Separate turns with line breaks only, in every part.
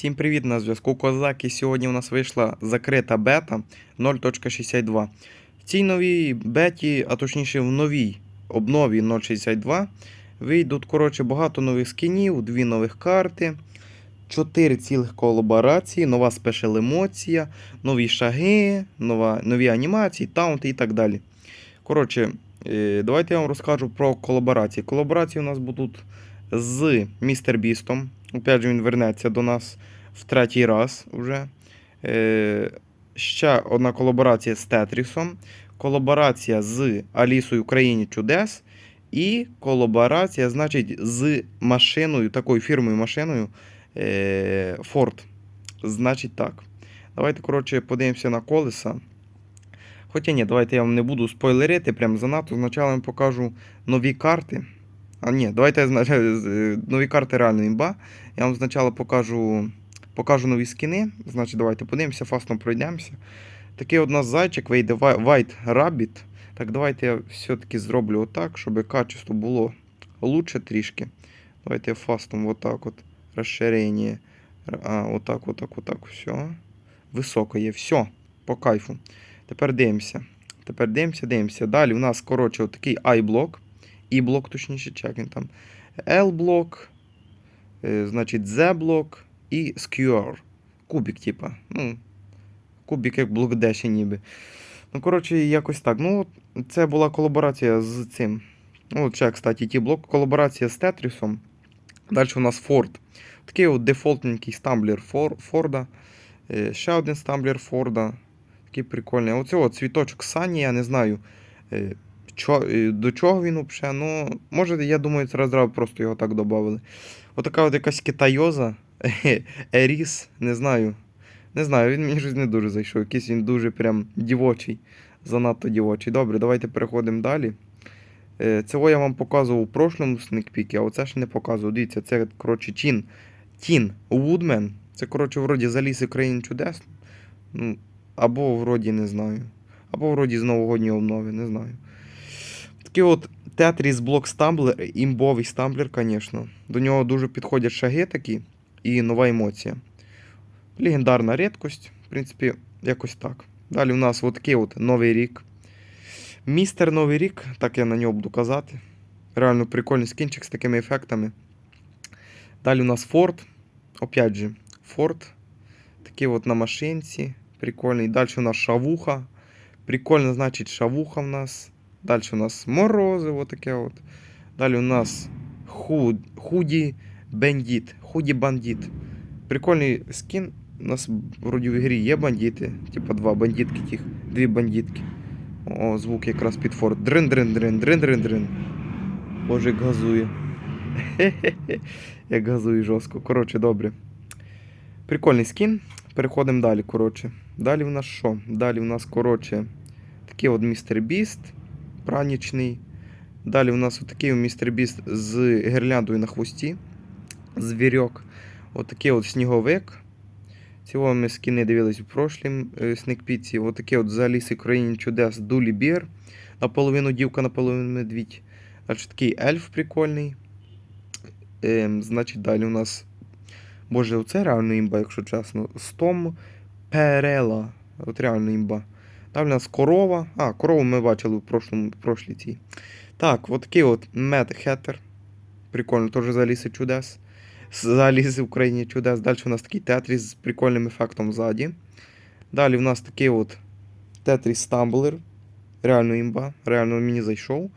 Всім привіт на зв'язку Козак. І сьогодні у нас вийшла закрита бета 0.62. В цій новій беті, а точніше в новій обнові 0.62, вийдуть коротше, багато нових скінів, дві нових карти, 4 цілих колаборації, нова спешл емоція, нові шаги, нова, нові анімації, таунти і так далі. Коротше, е, давайте я вам розкажу про колаборації. Колаборації у нас будуть з Містер Бістом. Опять же, він вернеться до нас в третій раз вже. Е, ще одна колаборація з Тетрісом, колаборація з Алісою в країні чудес. І колаборація, значить, з машиною, такою фірмою машиною е, Ford. Значить так. Давайте, коротше, подивимося на колеса. Хоча ні, давайте я вам не буду спойлерити прям занадто. Спочатку вам покажу нові карти. А ні, давайте зна- з- нові карти реально імба. Я вам спочатку покажу, покажу нові скини. Значить, давайте подивимося, фастом пройдемося. Такий у нас зайчик вийде White Rabbit. Так, давайте я все-таки зроблю отак, щоб качество було лучше трішки. Давайте я фастом отак от. Розширення. А, отак, отак, отак. Все. Високо є. Все. По кайфу. Тепер дивимося. Тепер дивимося, дивимося. Далі у нас, коротше, отакий I-блок. І-блок, точніше, чек він там. L-блок, е, значить, Z-блок і Skewer. Кубик, типа. Ну, кубик як блок Dash ніби. Ну, коротше, якось так. Ну, це була колаборація з цим. Ну, ще, кстати, ті блок. Колаборація з Тетрісом. Далі у нас Ford. Такий от дефолтненький стамблер Фор- Форда. Е, Ще один стамблер Форда. Такий прикольний. Оце цвіточок Сані, я не знаю. Чо, до чого він взагалі? Ну, може, я думаю, це зразу просто його так додали. Отака от якась китайоза. Еріс, не знаю. Не знаю, він мені щось не дуже зайшов. Якийсь він дуже прям дівочий. Занадто дівочий. Добре, давайте переходимо далі. Е, Цього я вам показував у прошлому сникпікі, а оце ще не показував. Дивіться, це, коротше, Тін. Тін Вудмен. Це, коротше, вроді заліз країн чудес. Ну, або вроді не знаю. Або вроді з новогодньої обнови, не знаю. Такий от Tetris блок стамблер, імбовий стамблер, звісно. До нього дуже підходять шаги такі і нова емоція. Легендарна рідкость, в принципі, якось так. Далі у нас от такий от Новий рік. Містер Новий рік, так я на нього буду казати. Реально прикольний скінчик з такими ефектами. Далі у нас Ford. Опять же, Ford. Такий от на машинці. Прикольний. Далі у нас шавуха. Прикольно, значить, шавуха в нас. Далі у нас морозиво таке от. Далі у нас худ, худі бандит. Худі бандит. Прикольний скін. У нас вроді в ігрі є бандити. Типа два бандитки тих. Дві бандитки. О, звук якраз під форт. Дрин, дрин, дрин, дрин, дрин, дрин. Боже, як газує. Хе-хе-хе. Як газує жорстко. Коротше, добре. Прикольний скін. Переходимо далі, коротше. Далі в нас що? Далі в нас, коротше, такий от містер Біст. Пранічний. Далі у нас отакий містер Біст з гірляндою на хвості. Звірьок. Отакий от сніговик. Цього ми скіни дивились в прошлім е, сникпіці. Отакий от за ліси країн чудес Дулі Бір. Наполовину дівка, наполовину медвідь. Значить, такий ельф прикольний. Ем, значить, далі у нас. Боже, оце реально імба, якщо чесно. Стом Перела. От реально імба. Далі у нас корова. А, корову ми бачили в прошлому, в прошлій цій. Так, от такий от Мед Хеттер. Прикольно, теж за ліси чудес. За ліси в країні чудес. Далі у нас такий тетріс з прикольним ефектом ззаді. Далі у нас такий от Тетріс Стамблер. Реально імба. Реально мені зайшов.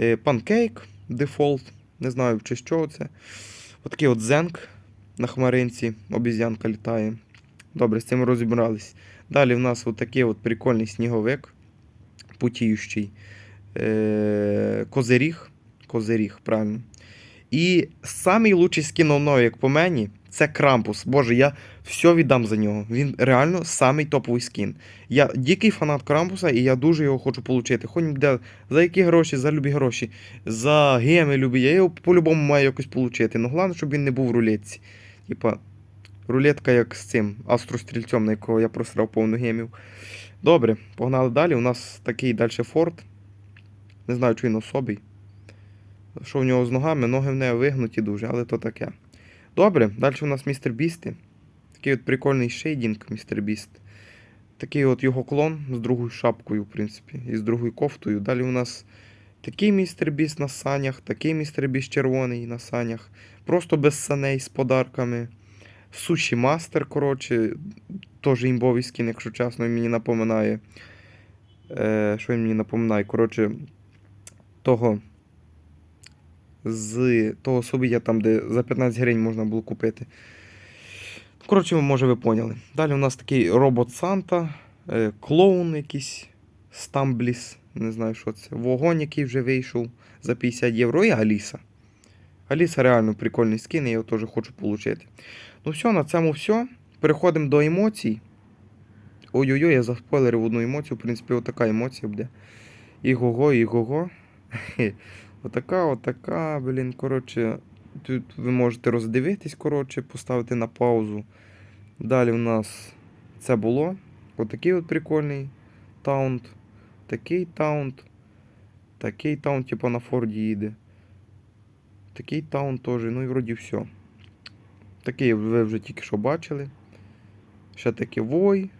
Е, Панкейк, дефолт. Не знаю, чи що це. Отакий от зенк на хмаринці. Обіз'янка літає. Добре, з цим розібрались. Далі в нас от такий от прикольний сніговик. Путіющий. Е, козиріг. Козиріг, правильно. І самий лучший скін мною, як по мені, це Крампус. Боже, я все віддам за нього. Він реально самий топовий скін. Я дикий фанат Крампуса, і я дуже його хочу отримати. Хоч де, за які гроші, за любі гроші, за геми любі. Я його по-любому маю якось отримати. Ну, головне, щоб він не був в рулетці. Типа, рулетка як з цим астрострільцем, на якого я просрав повну гемів. Добре, погнали далі. У нас такий далі форт. Не знаю, чи він особий. Що в нього з ногами? Ноги в неї вигнуті дуже, але то таке. Добре, далі у нас містер Бісти. такий от прикольний шейдінг, містер Біст. Такий от його клон з другою шапкою, в принципі, і з другою кофтою. Далі у нас такий містер Біст на санях, такий містер Біст червоний на санях. Просто без саней з подарками. Суші Мастер, коротше, теж імбовий скін, якщо чесно, мені напоминає. Е, що він мені напоминає? Коротше, того. З того собі там, де за 15 гривень можна було купити. Коротше, може ви поняли. Далі у нас такий робот Санта, е, клоун якийсь, Стамбліс, не знаю, що це. Вогонь, який вже вийшов за 50 євро, і Аліса. Аліса реально прикольний скін, я його теж хочу отримати. Ну все, на цьому все. Переходимо до емоцій. Ой-ой-ой, я заспойлерив одну емоцію. В принципі, отака емоція буде. Іго-го, іго-го. Отака, отака, блін, коротше. Тут ви можете роздивитись, коротше, поставити на паузу. Далі у нас це було. Отакий от прикольний таунт. Такий таунт. Такий таунт, типу на Форді їде. Такий таунт теж. Ну і вроді все. Такий ви вже тільки що бачили. Ще таке вой.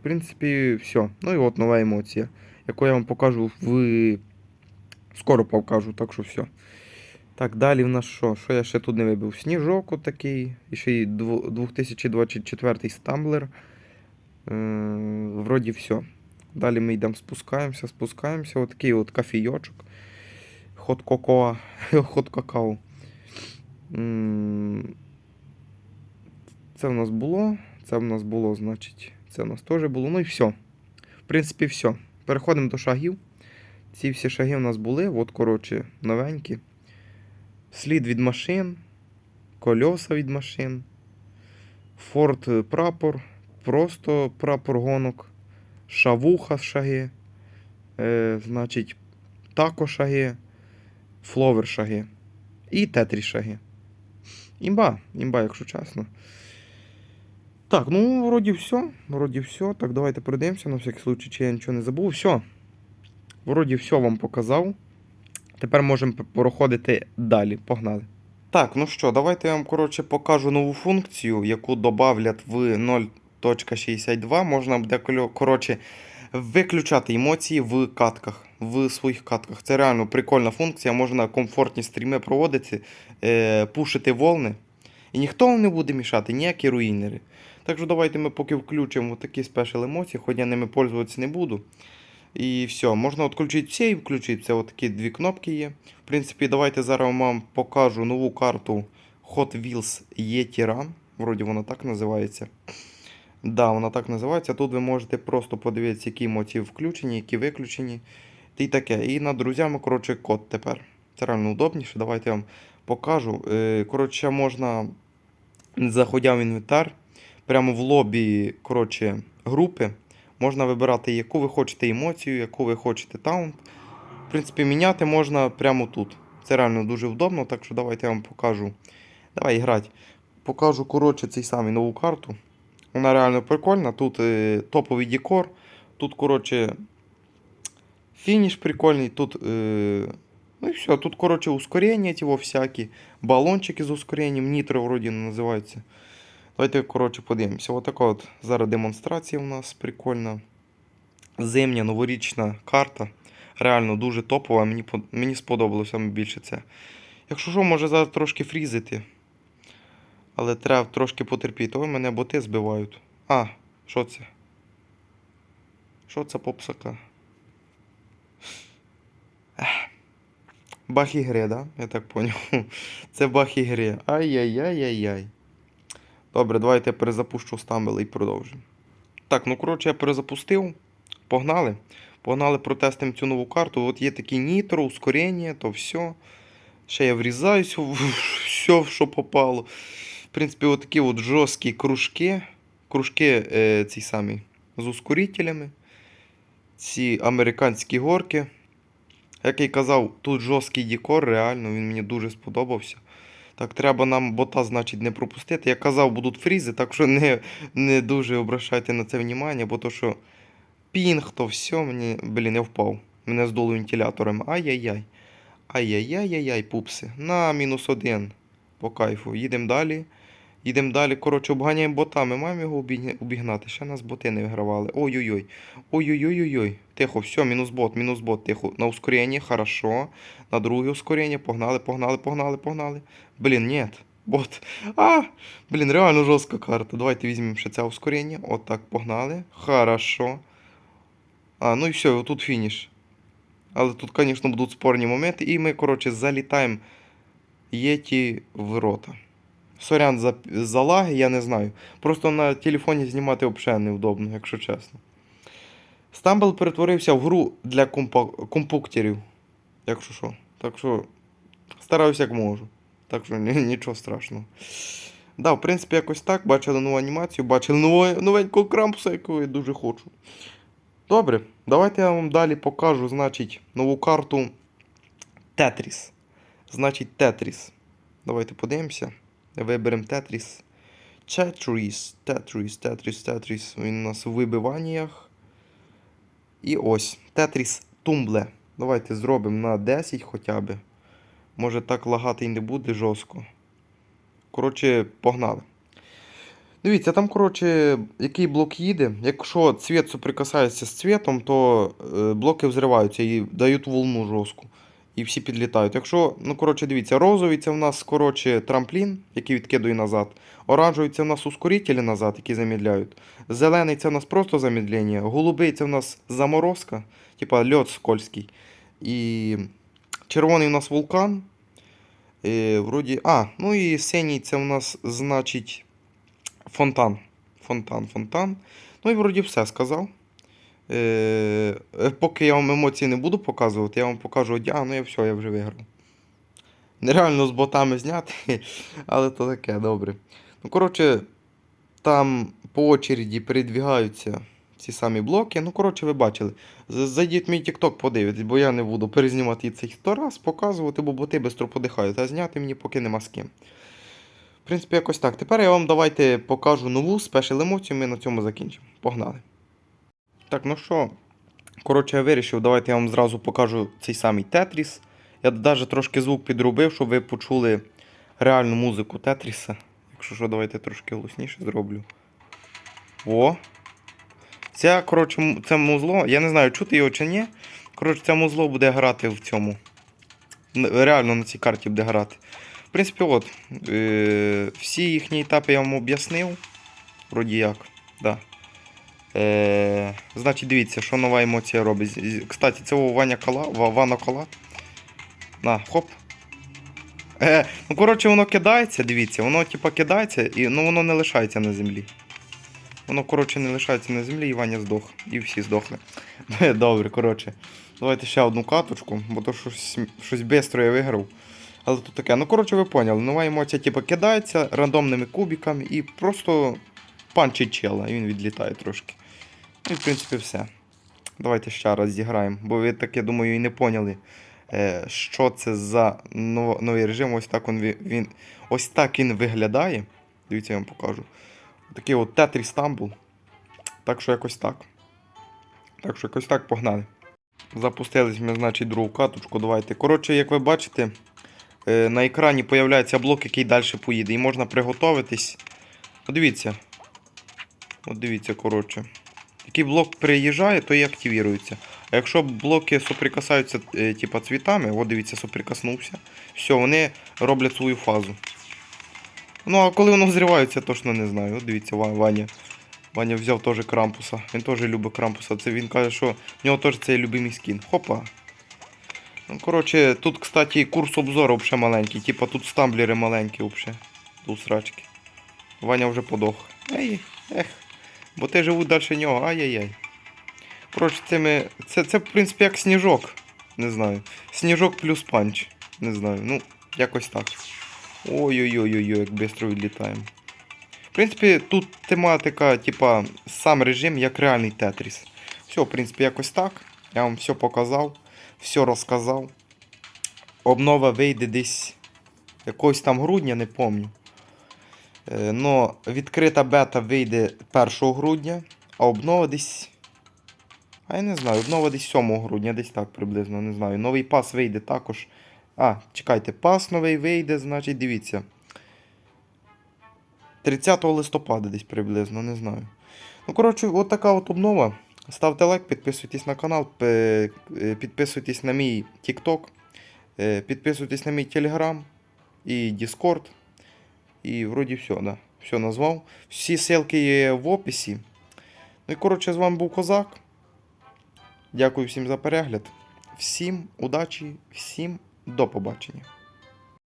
В принципі, все. Ну і от нова емоція, яку я вам покажу в. Скоро покажу, так що все. Так, далі в нас що? Що я ще тут не вибив? Сніжок отакий. І ще й 2024 стамблер. Е, вроді все. Далі ми йдемо спускаємося, спускаємося. Отакий от кофійочок. Хот кокоа. Хот какао. Це в нас було. Це в нас було, значить, це в нас теж було. Ну і все. В принципі, все. Переходимо до шагів. Ці всі шаги у нас були. От, коротше, новенькі. Слід від машин, кольоса від машин, Форд прапор, просто прапор гонок, шавуха шаги, е, значить, тако шаги, фловер шаги і тетрі шаги. Імба, імба, якщо чесно. Так, ну, вроді все. Вроді все. Так, давайте пройдемося на всякий случай, чи я нічого не забув. Все. Вроді все вам показав. Тепер можемо проходити далі. Погнали. Так, ну що, давайте я вам коротше покажу нову функцію, яку додавлять в 0.62. Можна буде кольо- коротше, виключати емоції в катках, в своїх катках. Це реально прикольна функція. Можна комфортні стріми проводити, е, пушити волни. І ніхто вам не буде мішати, ніякі руїнери. Так що давайте ми поки включимо такі спешл емоції, хоч я ними пользуватися не буду. І все, можна відключити всі і включити. Це отакі дві кнопки є. В принципі, давайте зараз вам покажу нову карту Hot Wheels Yeti Run. Вроді вона так називається. Да, вона так називається. Тут ви можете просто подивитися, які емоції включені, які виключені. Й таке. І над друзями, коротше, код тепер. Це реально удобніше. Давайте я вам покажу. Е, Коротше, можна, заходя в інвентар, прямо в лобі коротше, групи. Можна вибирати, яку ви хочете емоцію, яку ви хочете таунт. В принципі, міняти можна прямо тут. Це реально дуже вдобно, так що давайте я вам покажу. Давай грати. Покажу, коротше, цей самий нову карту. Вона реально прикольна. Тут е, топовий декор. Тут, коротше, фініш прикольний. Тут. Е, ну і все. Тут, коротше, ускорення ті всякі. Балончики з ускоренням. Нітро вроді називається. Давайте, коротше, подивимося. Отака от зараз демонстрація у нас прикольна. Зимня новорічна карта. Реально дуже топова. Мені, мені сподобалося більше це. Якщо що, може зараз трошки фрізити. Але треба трошки потерпіти. Ой, мене боти збивають. А, що це? Що це попсака? Бах ігри, да? Я так поняв. Це бах ігри. Ай-яй-яй-яй-яй. Добре, давайте я перезапущу стамбел і продовжимо. Так, ну коротше, я перезапустив. Погнали. Погнали протестимо цю нову карту. От є такі нітро, ускорення, то все. Ще я врізаюсь все, що попало. Принципі, от такі от жорсткі кружки. Кружки е, ці самі з ускорителями. Ці американські горки. Як я казав, тут жорсткий декор, реально, він мені дуже сподобався. Так, треба нам бота, значить, не пропустити. Я казав, будуть фрізи, так що не, не дуже обращайте на це внимання, бо то що пінг, то все, мені, блін, я впав. Мене здуло вентилятором. Ай-яй-яй. Ай-яй-яй-яй-яй, пупси. На мінус один. По кайфу. Їдемо далі. Їдемо далі. Коротше, обганяємо ботами. Маємо його обіг- обігнати. Ще нас боти не вигравали. Ой-ой-ой. Ой-ой-ой-ой. Тихо, все, мінус бот, мінус бот, тихо. На ускоренні, хорошо. На друге ускорення. Погнали, погнали, погнали, погнали. Блін, ні. Бот. А! Блін, реально жорстка карта. Давайте візьмемо ще це ускорення. От погнали. Хорошо. А, ну і все, тут фініш. Але тут, звісно, будуть спорні моменти. І ми, коротше, залітаємо Єті в рота. Сорян за, за лаги, я не знаю. Просто на телефоні знімати взагалі невдобно, якщо чесно. Стамбл перетворився в гру для компуктерів. Якщо що. Так що стараюся як можу. Так що нічого страшного. Да, в принципі, якось так. Бачили нову анімацію, бачили нового, новенького крампуса, якого я дуже хочу. Добре, давайте я вам далі покажу, значить, нову карту Тетріс. Значить, Тетріс. Давайте подивимося. Виберемо Тетріс. Тетріс, Тетріс, Тетріс, Тетріс. Він у нас у вибиваннях. І ось. Тетріс Тумбле. Давайте зробимо на 10 хоча б. Може так лагати і не буде жорстко. Коротше, погнали. Дивіться, там, коротше, який блок їде. Якщо цвіт соприкасається з цвітом, то е, блоки взриваються і дають волну жорстку. І всі підлітають. Якщо, ну, коротше, дивіться, розовий це в нас, коротше, трамплін, який відкидує назад. Оранжевий це в нас ускорителі назад, які замідляють. Зелений це в нас просто замідлення. Голубий це в нас заморозка, типа льот скользький. І червоний у нас вулкан. Е, вроді, а, ну і синій це у нас, значить, фонтан. Фонтан, фонтан. Ну і вроді все сказав. Е, поки я вам емоції не буду показувати, я вам покажу одягну і все, я вже виграв. Нереально з ботами зняти, але то таке, добре. Ну, коротше, там по очереді передвігаються ці самі блоки. Ну, коротше, ви бачили. Зайдіть в мій TikTok, подивитесь, бо я не буду перезнімати цих 100 раз, показувати, бо боти швидко подихають, а зняти мені поки нема з ким. В принципі, якось так. Тепер я вам давайте покажу нову спешл емоцію, ми на цьому закінчимо. Погнали. Так, ну що, коротше, я вирішив, давайте я вам зразу покажу цей самий Тетріс. Я навіть трошки звук підробив, щоб ви почули реальну музику Тетріса. Якщо що, давайте трошки голосніше зроблю. О! Це, коротше, це музло, я не знаю, чути його чи ні. Коротше, це музло буде грати в цьому. Реально на цій карті буде грати. В принципі, от. Е- всі їхні етапи я вам об'яснив. Вроді як. Да. Е, значить, дивіться, що нова емоція робить. Кстати, це Ваня кола, Вана кола. На, хоп. Е, ну, коротше, воно кидається, дивіться, воно типа кидається, і ну, воно не лишається на землі. Воно, коротше, не лишається на землі, і Ваня здох. І всі здохли. Добре, коротше. Давайте ще одну каточку, бо то щось, щось бистро я виграв. Але тут таке. Ну, коротше, ви поняли, нова емоція, типу, кидається рандомними кубиками і просто панчить чела, і він відлітає трошки. Ну, і в принципі все. Давайте ще раз зіграємо, бо ви таке, думаю, і не поняли, е, що це за новий режим. Ось так він, він, ось так він виглядає. Дивіться, я вам покажу. Такий от Tetris Stumble. Так що якось так. Так що якось так погнали. Запустились ми, значить, другу каточку. Давайте. Коротше, як ви бачите, е, на екрані появляється блок, який далі поїде. І можна приготуватись. Подивіться. От дивіться, коротше. Який блок приїжджає, то і активірується. А якщо блоки соприкасаються е, типа цвітами, от дивіться, соприкоснувся, все, вони роблять свою фазу. Ну, а коли воно зривається, точно не знаю. От дивіться, Ваня. Ваня взяв теж крампуса. Він теж любить крампуса. Це він каже, що в нього теж це любимий скін. Хопа. Ну, коротше, тут, кстати, курс обзору взагалі маленький. Типа тут стамблери маленькі взагалі. Тут срачки. Ваня вже подох. Ей, ех. Бо ти живуть далі нього, ай-яй-яй. Коротше, це, ми... це, це, в принципі, як сніжок. Не знаю. Сніжок плюс панч. Не знаю. Ну, якось так. Ой-ой-ой, як швидко відлітаємо. В принципі, тут тематика, типа, сам режим, як реальний Тетріс. Все, в принципі, якось так. Я вам все показав, все розказав. Обнова вийде десь якогось там грудня, не пам'ятаю. Е, Но відкрита бета вийде 1 грудня, а обнова десь. А я не знаю, обнова десь 7 грудня, десь так приблизно, не знаю. Новий пас вийде також. А, чекайте, пас новий вийде, значить, дивіться. 30 листопада десь приблизно, не знаю. Ну, коротше, от така от обнова. Ставте лайк, підписуйтесь на канал, е, підписуйтесь на мій TikTok, е, підписуйтесь на мій Telegram і Discord. І вроді все, да. Все назвав. Всі ссылки є в описі. Ну і коротше, з вами був Козак. Дякую всім за перегляд. Всім удачі, всім до побачення.